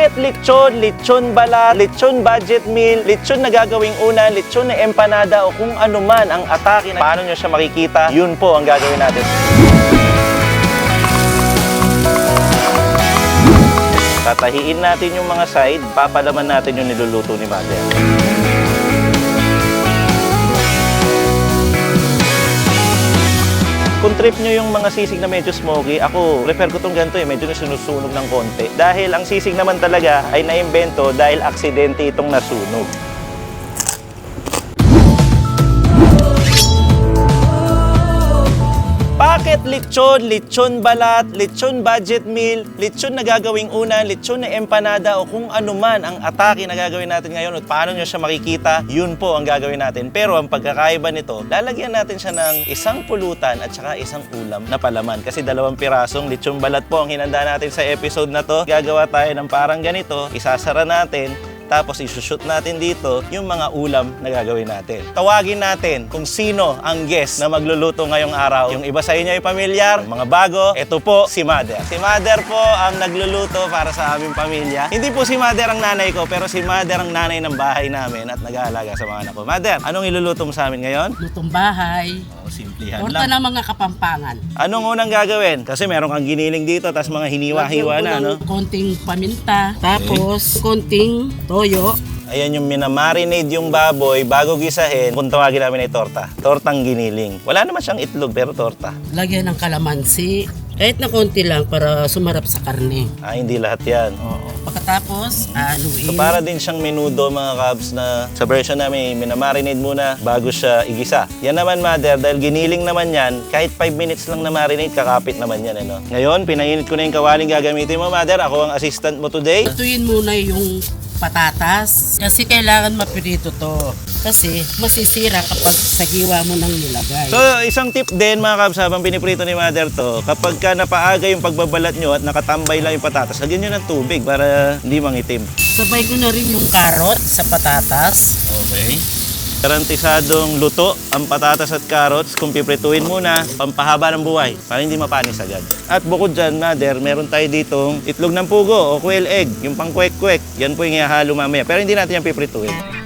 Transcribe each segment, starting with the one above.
Bakit lechon, lechon balat, lechon budget meal, lechon na gagawing una, lechon na empanada? O kung ano man ang atake na paano nyo siya makikita, yun po ang gagawin natin. Tatahiin natin yung mga side, papalaman natin yung niluluto ni Mother. Kung trip nyo yung mga sisig na medyo smoky, ako, prefer ko tong ganito eh, medyo sinusunog ng konti. Dahil ang sisig naman talaga ay naimbento dahil aksidente itong nasunog. Bakit lechon, lechon balat, lechon budget meal, lechon na gagawing una, lechon na empanada o kung ano man ang atake na gagawin natin ngayon at paano nyo siya makikita, yun po ang gagawin natin. Pero ang pagkakaiba nito, lalagyan natin siya ng isang pulutan at saka isang ulam na palaman. Kasi dalawang pirasong lechon balat po ang hinanda natin sa episode na to. Gagawa tayo ng parang ganito, isasara natin, tapos isushoot natin dito yung mga ulam na gagawin natin. Tawagin natin kung sino ang guest na magluluto ngayong araw. Yung iba sa inyo ay pamilyar, mga bago, ito po si Mother. Si Mother po ang nagluluto para sa aming pamilya. Hindi po si Mother ang nanay ko, pero si Mother ang nanay ng bahay namin at nag-aalaga sa mga anak ko. Mother, anong iluluto mo sa amin ngayon? Lutong bahay. Simplihan Torta lang. ng mga kapampangan. Anong unang gagawin? Kasi meron kang giniling dito, tapos mga hiniwa-hiwa na, no? ng konting paminta. Tapos, konting toyo. Ayan yung minamarinade yung baboy bago gisahin, kung tawagin namin ay torta. Tortang giniling. Wala naman siyang itlog pero torta. Lagyan ng kalamansi. Kahit na konti lang para sumarap sa karne. Ah, hindi lahat yan. Oo. Pagkatapos, aluin. So para din siyang menudo mga kabs na sa version namin, minamarinade muna bago siya igisa. Yan naman mother, dahil giniling naman yan, kahit 5 minutes lang na marinate, kakapit naman yan. Ano? Ngayon, pinainit ko na yung kawaling gagamitin mo mother. Ako ang assistant mo today. Lutuin muna yung patatas. Kasi kailangan mapirito to. Kasi masisira kapag sagiwa mo nang nilagay. So, isang tip din mga kabs habang piniprito ni mother to, kapag ka napaaga yung pagbabalat nyo at nakatambay lang yung patatas, lagyan nyo ng tubig para hindi mangitim. Sabay ko na rin yung carrot sa patatas. Okay. Garantisadong luto ang patatas at carrots kung piprituin muna, pampahaba ng buhay para hindi mapanis agad. At bukod dyan, mother, meron tayo ditong itlog ng pugo o quail egg, yung pang kwek-kwek. Yan po yung ihahalo mamaya. Pero hindi natin yan piprituin.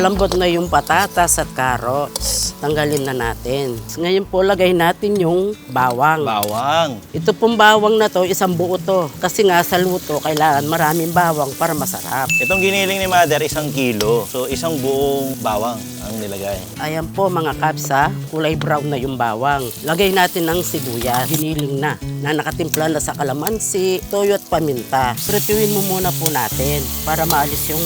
Malambot na yung patatas at carrots. Tanggalin na natin. Ngayon po, lagay natin yung bawang. Bawang. Ito pong bawang na to, isang buo to. Kasi nga sa luto, kailangan maraming bawang para masarap. Itong giniling ni mother, isang kilo. So, isang buong bawang ang nilagay. Ayan po mga kapsa, kulay brown na yung bawang. Lagay natin ng sibuyas, giniling na, na nakatimpla na sa kalamansi, toyo at paminta. Prituin mo muna po natin para maalis yung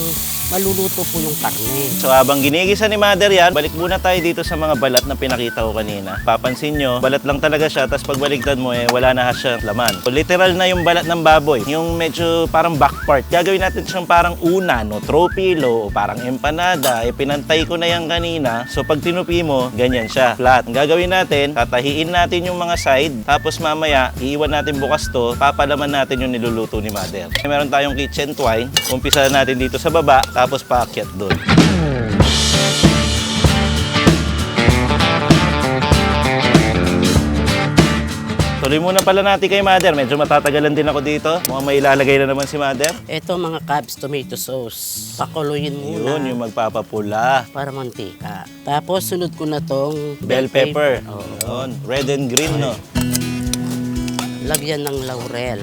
maluluto po yung karne. So habang ginigisa ni Mother yan, balik muna tayo dito sa mga balat na pinakita ko kanina. Papansin nyo, balat lang talaga siya, tapos pag baligtad mo eh, wala na siyang laman. So, literal na yung balat ng baboy, yung medyo parang back part. Gagawin natin siyang parang una, no, tropilo, parang empanada. Eh, pinantay ko na yan kanina. So pag tinupi mo, ganyan siya, flat. Ang gagawin natin, tatahiin natin yung mga side, tapos mamaya, iiwan natin bukas to, papalaman natin yung niluluto ni Mother. Meron tayong kitchen twine, umpisa natin dito sa baba, tapos paakyat doon. Tuloy muna pala natin kay Mother. Medyo matatagalan din ako dito. Mukhang may ilalagay na naman si Mother. Ito mga cabs tomato sauce. Pakuluyin muna Yun, yung magpapapula. para mantika. Tapos sunod ko na tong Bell pepper. Oo. Yun, red and green, no? Lagyan ng laurel.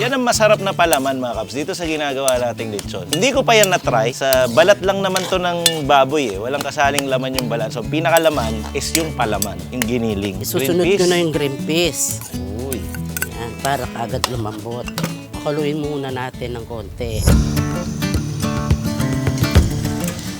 Yan ang masarap na palaman mga kaps dito sa ginagawa nating lechon. Hindi ko pa yan na-try. Sa balat lang naman to ng baboy eh. Walang kasaling laman yung balat. So pinakalaman is yung palaman, yung giniling. Isusunod Green ko na yung green peas. Uy. Yan, para kagad lumambot. Pakuluin muna natin ng konti.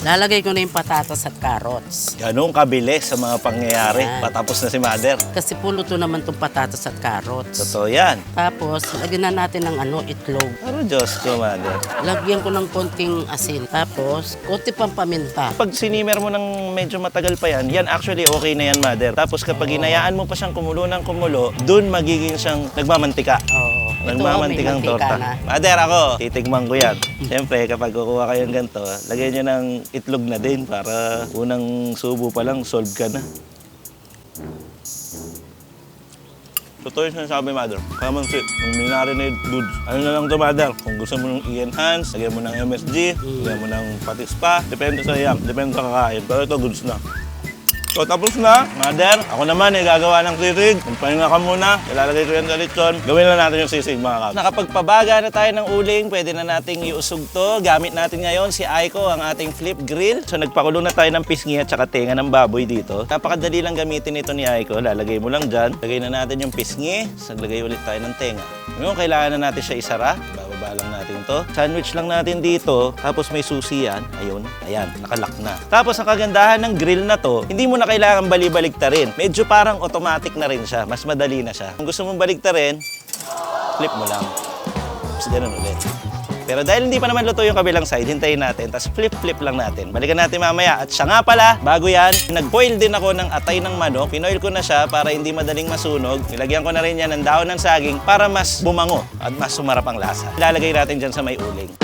Lalagay ko na yung patatas at carrots. Ganun kabilis sa mga pangyayari. Yan. Patapos na si Mother. Kasi puluto naman itong patatas at carrots. Totoo yan. Tapos, lagyan na natin ng ano, itlog. Pero Diyos ko, Mother. Lagyan ko ng konting asin. Tapos, konti pang paminta. Pag sinimer mo ng medyo matagal pa yan, yan actually okay na yan, Mother. Tapos kapag hinayaan mo pa siyang kumulo ng kumulo, dun magiging siyang nagmamantika. Oo. Nagmamantikang mantika torta. na. Mother, ako, titigman ko yan. Siyempre, kapag kukuha kayo ng ganito, lagyan nyo ng itlog na din para unang subo pa lang, solve ka na. Totoo yung sinasabi, mother. Calamansi, yung minarinade goods. Ano na lang to, mother? Kung gusto mo nung i-enhance, lagyan mo ng MSG, lagyan mo ng patis pa. Depende sa iyang, depende sa kakain. Pero ito, goods na. So tapos na, mother. Ako naman ay gagawa ng sisig. Magpahinga ka muna. Ilalagay ko yan sa lechon. Gawin na natin yung sisig mga kap. Nakapagpabaga na tayo ng uling. Pwede na nating iusog to. Gamit natin ngayon si Aiko, ang ating flip grill. So nagpakulo na tayo ng pisngi at saka tenga ng baboy dito. Napakadali lang gamitin ito ni Aiko. Lalagay mo lang dyan. Lagay na natin yung pisngi. So lagay ulit tayo ng tenga. Ngayon, kailangan na natin siya isara. Bababa lang natin to. Sandwich lang natin dito. Tapos may susi yan. Ayun. Ayan. Nakalock na. Tapos ang kagandahan ng grill na to, hindi mo na kailangan bali-baliktarin. Medyo parang automatic na rin siya. Mas madali na siya. Kung gusto mong baliktarin, flip mo lang. Tapos ganun ulit. Pero dahil hindi pa naman luto yung kabilang side, hintayin natin. Tapos flip-flip lang natin. Balikan natin mamaya. At siya nga pala, bago yan, nag-boil din ako ng atay ng manok. Pinoil ko na siya para hindi madaling masunog. Nilagyan ko na rin yan ng dahon ng saging para mas bumango at mas sumarap ang lasa. Ilalagay natin dyan sa may uling.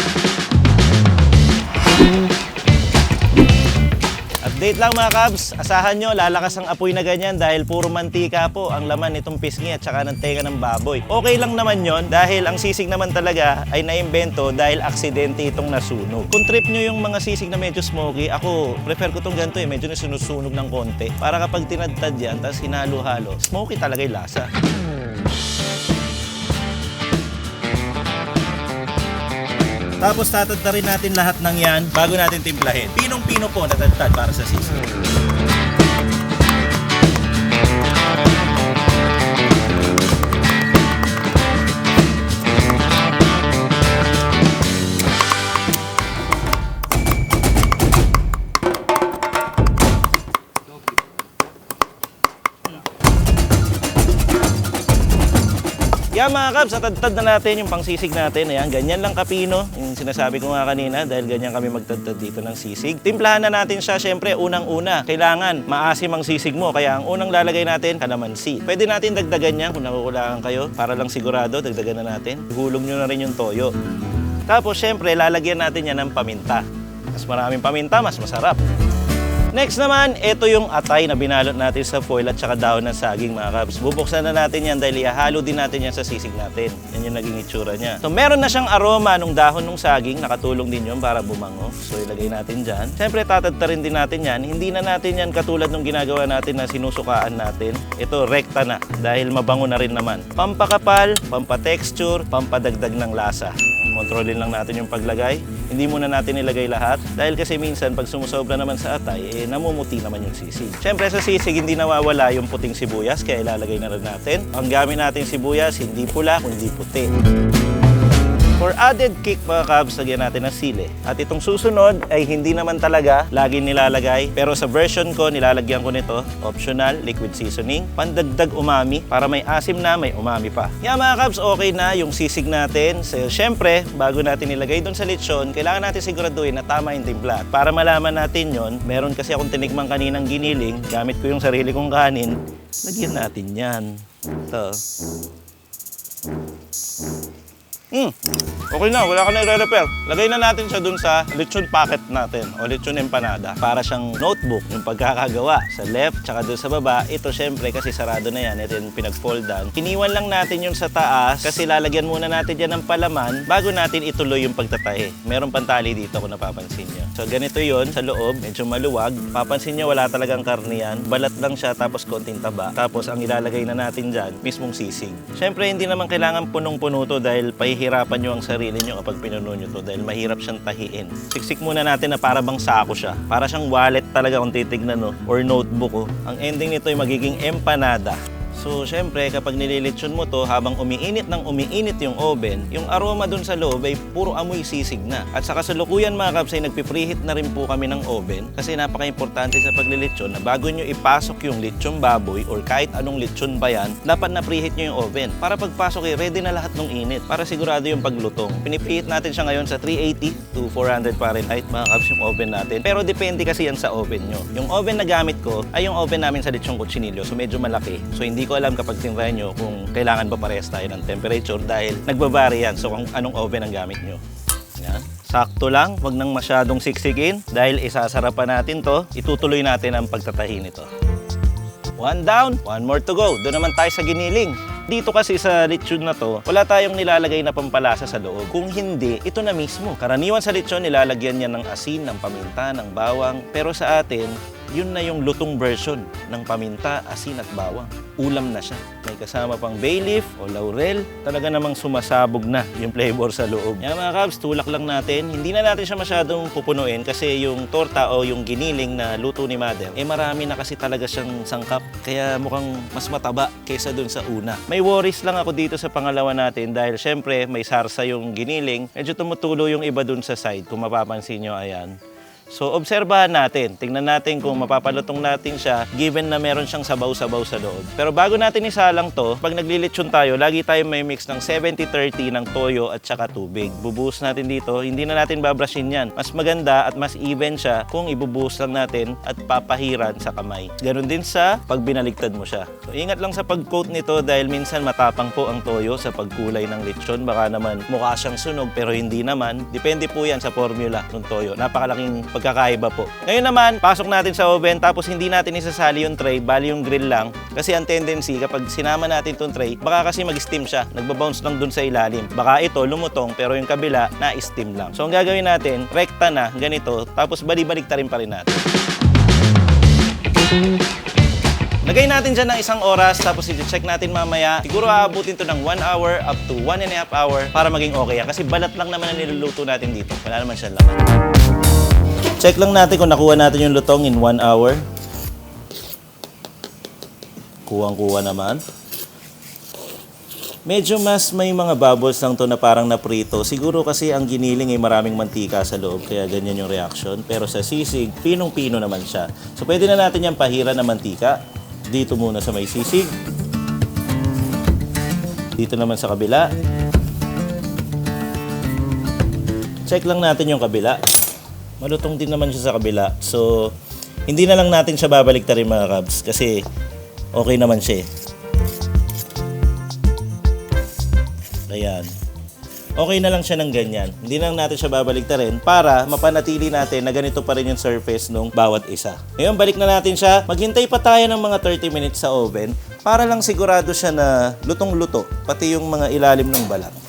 Update lang mga Cubs, asahan nyo lalakas ang apoy na ganyan dahil puro mantika po ang laman nitong pisngi at saka ng tenga ng baboy. Okay lang naman yon dahil ang sisig naman talaga ay naimbento dahil aksidente itong nasunog. Kung trip nyo yung mga sisig na medyo smoky, ako prefer ko tong ganito eh, medyo nasusunog ng konti. Para kapag tinadtad yan, tapos hinalo-halo, smoky talaga yung lasa. Tapos tatadta rin natin lahat ng yan bago natin timplahin. Pinong-pino po natadtad para sa sisig. Yan mga kabs, natadtad na natin yung pangsisig natin. Ayan, ganyan lang kapino. Yung sinasabi ko nga kanina dahil ganyan kami magtadtad dito ng sisig. Timplahan na natin siya syempre unang-una. Kailangan maasim ang sisig mo. Kaya ang unang lalagay natin, kalamansi. Pwede natin dagdagan yan kung nakukulangan kayo. Para lang sigurado, dagdagan na natin. Ihulog nyo na rin yung toyo. Tapos syempre, lalagyan natin yan ng paminta. Mas maraming paminta, mas masarap. Next naman, ito yung atay na binalot natin sa foil at saka dahon ng saging mga kabs. Bubuksan na natin yan dahil ihahalo din natin yan sa sisig natin. Yan yung naging itsura niya. So meron na siyang aroma nung dahon ng saging, nakatulong din yun para bumango. So ilagay natin dyan. Siyempre tatadtarin din natin yan. Hindi na natin yan katulad nung ginagawa natin na sinusukaan natin. Ito rekta na dahil mabango na rin naman. Pampakapal, pampatexture, pampadagdag ng lasa. Kontrolin lang natin yung paglagay. Hindi muna natin ilagay lahat dahil kasi minsan pag sumusobra naman sa atay, eh, namumuti naman yung sisig. Siyempre sa sisig hindi nawawala yung puting sibuyas kaya ilalagay na rin natin. Ang gamit natin sibuyas hindi pula kundi puti. For added kick mga kabs, lagyan natin ng sili. At itong susunod ay hindi naman talaga lagi nilalagay. Pero sa version ko, nilalagyan ko nito, optional, liquid seasoning. Pandagdag umami, para may asim na, may umami pa. Yan mga kabs, okay na yung sisig natin. So, syempre, bago natin ilagay doon sa lechon, kailangan natin siguraduhin na tama yung timpla. Para malaman natin yon, meron kasi akong tinikmang kaninang giniling, gamit ko yung sarili kong kanin, lagyan natin yan. Ito. Hmm. Okay na, wala ka na i-repair. Lagay na natin siya dun sa lechon packet natin o lechon empanada para siyang notebook yung pagkakagawa. Sa left, tsaka dun sa baba, ito syempre kasi sarado na yan, ito yung pinag-foldan. Kiniwan lang natin yung sa taas kasi lalagyan muna natin yan ng palaman bago natin ituloy yung pagtatahi. Meron pantali dito kung napapansin nyo. So ganito yon sa loob, medyo maluwag. Papansin nyo, wala talagang karne yan. Balat lang siya tapos konting taba. Tapos ang ilalagay na natin dyan, mismong sisig. Syempre hindi naman kailangan punong-puno to dahil pahihirapan nyo ang sarili nyo kapag pinuno nyo to dahil mahirap siyang tahiin. Siksik muna natin na para bang sako siya. Para siyang wallet talaga kung titignan no, or notebook. Oh. Ang ending nito ay magiging empanada. So, syempre, kapag nililitsyon mo to, habang umiinit ng umiinit yung oven, yung aroma dun sa loob ay puro amoy sisig na. At sa kasalukuyan mga kabs ay nagpipreheat na rin po kami ng oven kasi napaka-importante sa paglilitsyon na bago nyo ipasok yung litsyon baboy or kahit anong litsyon ba yan, dapat na preheat nyo yung oven. Para pagpasok ay ready na lahat ng init para sigurado yung paglutong. Pinipreheat natin siya ngayon sa 380 to 400 Fahrenheit mga kabs yung oven natin. Pero depende kasi yan sa oven nyo. Yung oven na gamit ko ay yung oven namin sa litsyon kutsinilyo so medyo malaki. So hindi ko alam kapag tinry nyo kung kailangan ba parehas tayo ng temperature dahil nagbabari yan. So kung anong oven ang gamit nyo. Yan. Sakto lang, wag nang masyadong siksikin dahil isasara pa natin to. Itutuloy natin ang pagtatahi nito. One down, one more to go. Doon naman tayo sa giniling. Dito kasi sa lechon na to, wala tayong nilalagay na pampalasa sa loob. Kung hindi, ito na mismo. Karaniwan sa lechon, nilalagyan niya ng asin, ng paminta, ng bawang. Pero sa atin, yun na yung lutong version ng paminta, asin at bawang. Ulam na siya. May kasama pang bay leaf o laurel. Talaga namang sumasabog na yung flavor sa loob. Yan mga kabs, tulak lang natin. Hindi na natin siya masyadong pupunuin kasi yung torta o yung giniling na luto ni mother, eh marami na kasi talaga siyang sangkap. Kaya mukhang mas mataba kaysa dun sa una. May worries lang ako dito sa pangalawa natin dahil syempre may sarsa yung giniling. Medyo tumutulo yung iba dun sa side. Kung mapapansin nyo, ayan. So, obserbahan natin. Tingnan natin kung mapapalutong natin siya given na meron siyang sabaw-sabaw sa loob. Pero bago natin isalang to, pag naglilitsyon tayo, lagi tayo may mix ng 70-30 ng toyo at saka tubig. Bubuhos natin dito, hindi na natin babrushin yan. Mas maganda at mas even siya kung ibubuhos lang natin at papahiran sa kamay. Ganon din sa pag binaligtad mo siya. So, ingat lang sa pag-coat nito dahil minsan matapang po ang toyo sa pagkulay ng lechon. Baka naman mukha siyang sunog pero hindi naman. Depende po yan sa formula ng toyo. Napakalaking pagkakaiba po. Ngayon naman, pasok natin sa oven tapos hindi natin isasali yung tray, bali yung grill lang. Kasi ang tendency kapag sinama natin tong tray, baka kasi mag-steam siya. Nagbabounce lang dun sa ilalim. Baka ito lumutong pero yung kabila na-steam lang. So ang gagawin natin, rekta na, ganito, tapos bali-balik ta rin pa rin natin. Lagay natin dyan ng isang oras tapos i-check natin mamaya. Siguro aabutin to ng 1 hour up to 1 and a half hour para maging okay. Kasi balat lang naman ang niluluto natin dito. Wala naman siyang laman. Check lang natin kung nakuha natin yung lutong in 1 hour. Kuwang-kuha naman. Medyo mas may mga bubbles lang to na parang naprito. Siguro kasi ang giniling ay maraming mantika sa loob, kaya ganyan yung reaction. Pero sa sisig, pinong-pino naman siya. So pwede na natin yung pahira na mantika. Dito muna sa may sisig. Dito naman sa kabila. Check lang natin yung kabila. Malutong din naman siya sa kabila. So, hindi na lang natin siya babalik rin mga kabs kasi okay naman siya eh. Ayan. Okay na lang siya ng ganyan. Hindi na lang natin siya babalik rin para mapanatili natin na ganito pa rin yung surface nung bawat isa. Ngayon, balik na natin siya. Maghintay pa tayo ng mga 30 minutes sa oven para lang sigurado siya na lutong-luto, pati yung mga ilalim ng balat.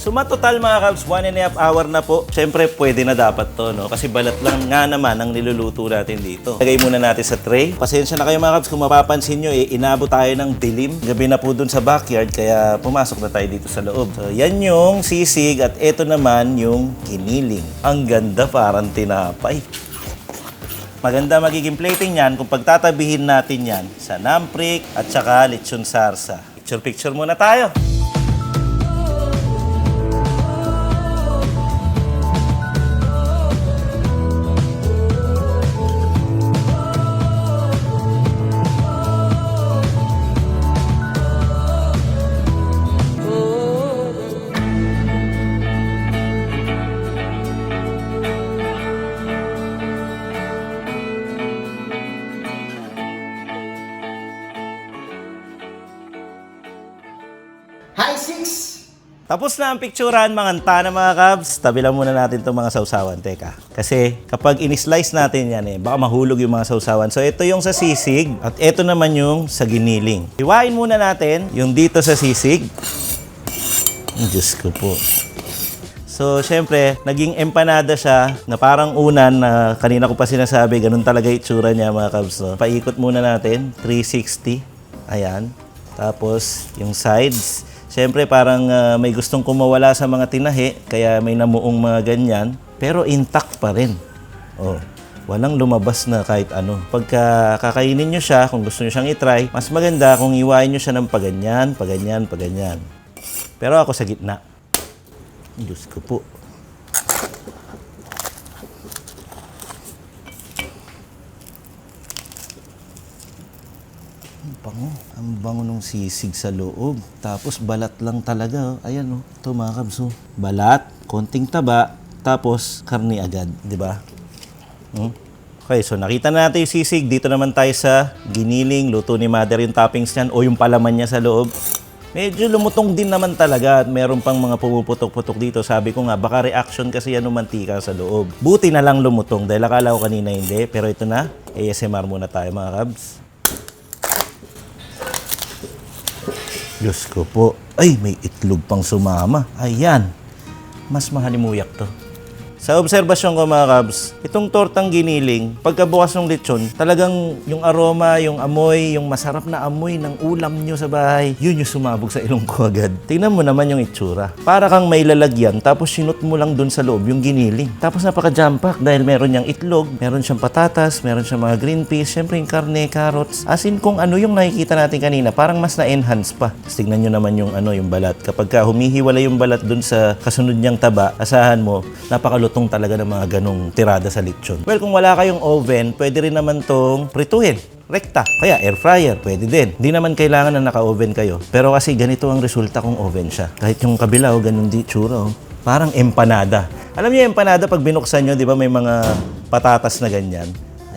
So matotal mga kabs, one and a half hour na po. Siyempre, pwede na dapat to, no? Kasi balat lang nga naman ang niluluto natin dito. Lagay muna natin sa tray. Pasensya na kayo mga kabs, kung mapapansin nyo, eh, inabot tayo ng dilim. Gabi na po dun sa backyard, kaya pumasok na tayo dito sa loob. So, yan yung sisig at ito naman yung kiniling. Ang ganda, parang tinapay. Maganda magiging plating yan kung pagtatabihin natin yan sa namprik at saka lechon sarsa. Picture-picture muna tayo. Tapos na ang picturean, mga antana mga kabs. Tabi lang muna natin itong mga sausawan. Teka. Kasi kapag in-slice natin yan eh, baka mahulog yung mga sausawan. So ito yung sa sisig at ito naman yung sa giniling. Iwain muna natin yung dito sa sisig. Diyos ko po. So, syempre, naging empanada siya na parang unan na kanina ko pa sinasabi, ganun talaga itsura niya mga kabs. No? Paikot muna natin, 360. Ayan. Tapos, yung sides. Siyempre, parang ah, may gustong kumawala sa mga tinahi, kaya may namuong mga ganyan. Pero intact pa rin. Oh, walang lumabas na kahit ano. Pagka kakainin nyo siya, kung gusto nyo siyang itry, mas maganda kung iwain nyo siya ng paganyan, paganyan, paganyan. Pero ako sa gitna. Diyos ko po. Ang bango. Ang bango ng sisig sa loob. Tapos balat lang talaga. Ayan oh. Ito mga kabs, oh. Balat, konting taba, tapos karni agad. Di ba? Hmm? Okay, so nakita na natin yung sisig. Dito naman tayo sa giniling. Luto ni mother yung toppings niyan o yung palaman niya sa loob. Medyo lumutong din naman talaga at meron pang mga pumuputok-putok dito. Sabi ko nga, baka reaction kasi yan mantika sa loob. Buti na lang lumutong dahil akala ko kanina hindi. Pero ito na, ASMR muna tayo mga kabs. Diyos ko po. Ay, may itlog pang sumama. Ayan. Mas mahalimuyak to. Sa obserbasyon ko mga kabs, itong tortang giniling, pagkabukas ng lechon, talagang yung aroma, yung amoy, yung masarap na amoy ng ulam nyo sa bahay, yun yung sumabog sa ilong ko agad. Tingnan mo naman yung itsura. Para kang may lalagyan, tapos sinut mo lang dun sa loob yung giniling. Tapos napaka-jam pack dahil meron niyang itlog, meron siyang patatas, meron siyang mga green peas, syempre yung karne, carrots. As in kung ano yung nakikita natin kanina, parang mas na-enhance pa. Tapos tignan nyo naman yung ano yung balat. Kapag ka humihiwala yung balat dun sa kasunod niyang taba, asahan mo, napakalutong talaga ng mga ganong tirada sa lechon. Well, kung wala kayong oven, pwede rin naman tong prituhin. Rekta. Kaya air fryer, pwede din. Hindi naman kailangan na naka-oven kayo. Pero kasi ganito ang resulta kung oven siya. Kahit yung kabila, oh, ganun di tsura. Oh. Parang empanada. Alam niyo empanada, pag binuksan nyo, di ba may mga patatas na ganyan?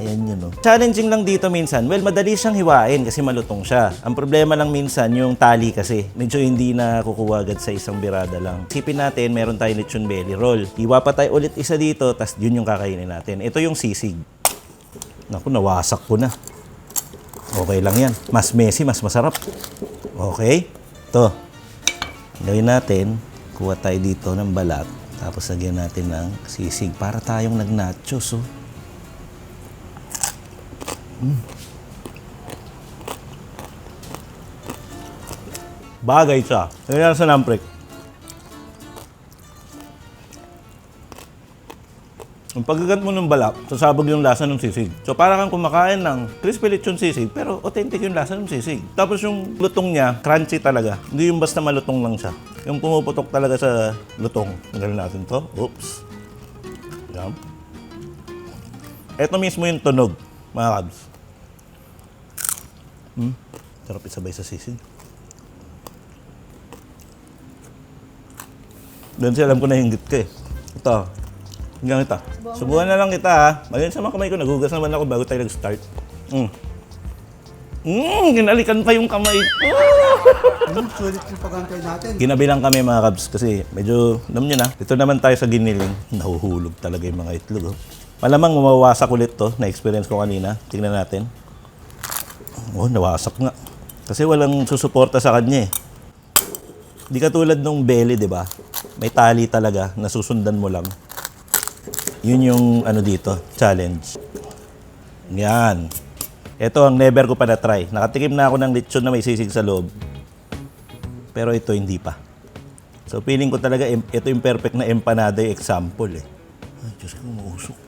Ayan yun, no. Challenging lang dito minsan. Well, madali siyang hiwain kasi malutong siya. Ang problema lang minsan, yung tali kasi. Medyo hindi na kukuha agad sa isang birada lang. Sipin natin, meron tayong lechon belly roll. Hiwa pa tayo ulit isa dito, tas yun yung kakainin natin. Ito yung sisig. Naku, nawasak ko na. Okay lang yan. Mas messy, mas masarap. Okay? Ito. Gawin natin, kuha tayo dito ng balat. Tapos lagyan natin ng sisig para tayong nag-nachos, oh. Bagay siya. Kaya sa lamprek. Ang pagkagat mo ng balat, sasabog yung lasa ng sisig. So para kang kumakain ng crispy lechon sisig, pero authentic yung lasa ng sisig. Tapos yung lutong niya, crunchy talaga. Hindi yung basta malutong lang siya. Yung pumuputok talaga sa lutong. Tanggalin natin to. Oops. Yan. Ito mismo yung tunog, mga kabs. Hmm. Sarap isabay sa sisig. Doon siya alam ko na hinggit ka eh. Ito. Hanggang ito. Subukan na lang kita ha. Ayun sa mga kamay ko, nagugas naman ako bago tayo nag-start. Mm. Mm, ginalikan pa yung kamay ko. Ano, sulit yung pagantay natin. Ginabi lang kami mga kabs kasi medyo, alam nyo na, dito naman tayo sa giniling. Nahuhulog talaga yung mga itlog. Oh. Malamang mawawasak ulit to, na-experience ko kanina. Tingnan natin. Oh, nawasak nga. Kasi walang susuporta sa kanya eh. Di katulad nung belly, di ba? May tali talaga, nasusundan mo lang. Yun yung ano dito, challenge. Yan. Ito ang never ko pa na-try. Nakatikim na ako ng lechon na may sisig sa loob. Pero ito hindi pa. So feeling ko talaga ito yung perfect na empanada yung example eh. Ay, Diyos ko, mausok.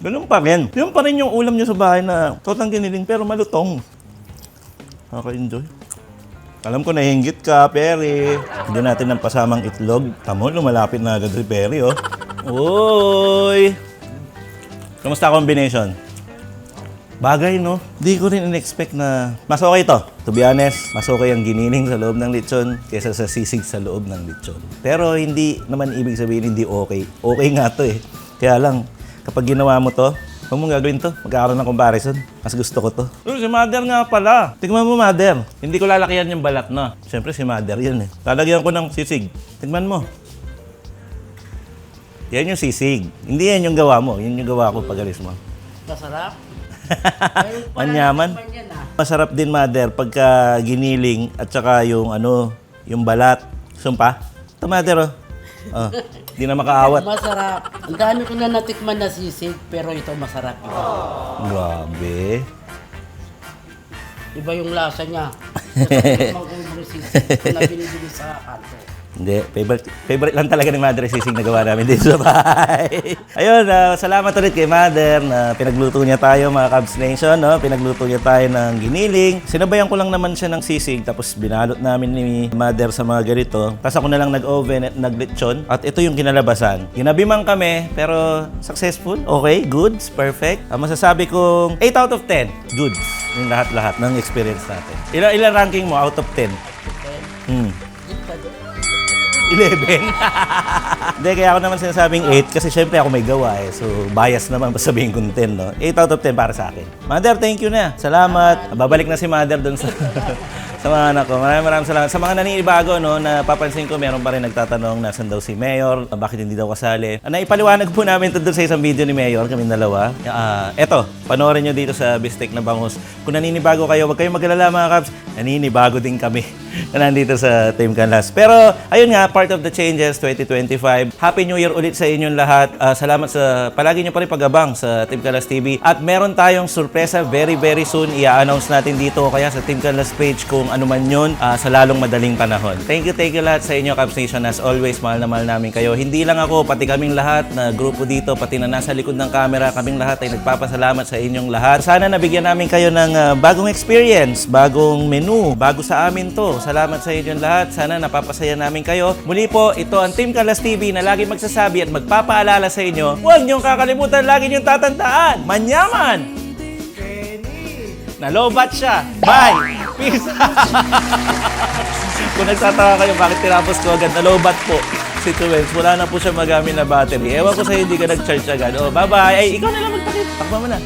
Ganun pa rin. Yun pa rin yung ulam nyo sa bahay na totang giniling pero malutong. Nakaka-enjoy. Alam ko nahinggit ka, Perry. Hindi natin ng pasamang itlog. Tamo, lumalapit na agad si Perry, oh. Uy! Kamusta combination? Bagay, no? Di ko rin in-expect na mas okay to. To be honest, mas okay ang giniling sa loob ng lechon kaysa sa sisig sa loob ng lechon. Pero hindi naman ibig sabihin hindi okay. Okay nga to eh. Kaya lang, kapag ginawa mo to, huwag mong gagawin to. Magkakaroon ng comparison. Mas gusto ko to. Oh, si Mother nga pala. Tignan mo, Mother. Hindi ko lalakihan yung balat, no? Siyempre, si Mother yun eh. Lalagyan ko ng sisig. Tignan mo. Yan yung sisig. Hindi yan yung gawa mo. Yun yung gawa ko pag alis mo. Masarap. Manyaman. Yan, ah. Masarap din, mother, pagka giniling at saka yung ano, yung balat. Sumpa? Ito, mother, oh. Oh, di na makaawat. Masarap. Ang dami ko na natikman na sisig, pero ito masarap. Ito. Grabe. Iba yung lasa niya. Masarap yung ulo sisig na binibili sa kanto. Hindi, favorite, favorite lang talaga ni Mother sisig na gawa namin dito sa bahay. Ayun, ah, salamat ulit kay Mother na pinagluto niya tayo mga Cubs Nation. No? Pinagluto niya tayo ng giniling. Sinabayan ko lang naman siya ng sisig tapos binalot namin ni Mother sa mga ganito. Tapos ako na lang nag-oven at nag-lechon. At ito yung kinalabasan. Ginabi man kami pero successful. Okay, goods, perfect. Ang masasabi kong 8 out of 10. Goods. Yung lahat-lahat ng experience natin. Ilan, ilan ranking mo out of 10? Hmm. 11. Hindi, kaya ako naman sinasabing 8 kasi syempre ako may gawa eh. So, bias naman sabihin kong 10, no? 8 out of 10 para sa akin. Mother, thank you na. Salamat. Babalik na si Mother doon sa Sa mga anak ko. Maraming maraming salamat. Sa mga naninibago, no, napapansin ko meron pa rin nagtatanong nasan daw si Mayor, bakit hindi daw kasali. Ah, naipaliwanag po namin ito sa isang video ni Mayor, kami dalawa. Eto, panoorin nyo dito sa Bistek na Bangus. Kung naninibago kayo, huwag kayong magalala mga Cubs. Naninibago din kami na nandito sa Team Canlas. Pero, ayun nga, part of the changes 2025. Happy New Year ulit sa inyong lahat. Ah, salamat sa palagi nyo pa rin pag-abang sa Team Canlas TV. At meron tayong sorpresa very very soon. I-announce natin dito kaya sa Team Canlas page kung ano man yun ah, sa lalong madaling panahon. Thank you, thank you lahat sa inyo, Cubs Nation. As always, mahal na mahal namin kayo. Hindi lang ako, pati kaming lahat na grupo dito, pati na nasa likod ng camera, kaming lahat ay nagpapasalamat sa inyong lahat. Sana nabigyan namin kayo ng ah, bagong experience, bagong menu, bago sa amin to. Salamat sa inyong lahat. Sana napapasaya namin kayo. Muli po, ito ang Team Kalas TV na lagi magsasabi at magpapaalala sa inyo, huwag niyong kakalimutan, lagi niyong tatandaan, manyaman! Nalobat siya. Bye! Peace! Kung nagtataka kayo bakit tinapos ko agad, nalobat po si Tuwens. Wala na po siya magamit na battery. Ewan ko sa'yo, hindi ka nag-charge agad. Oh, bye-bye! Ay, ikaw na lang magpakit. Takbo mo na.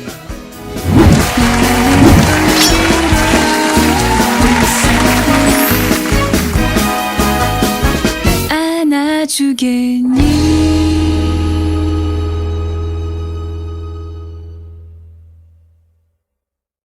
안아주겠니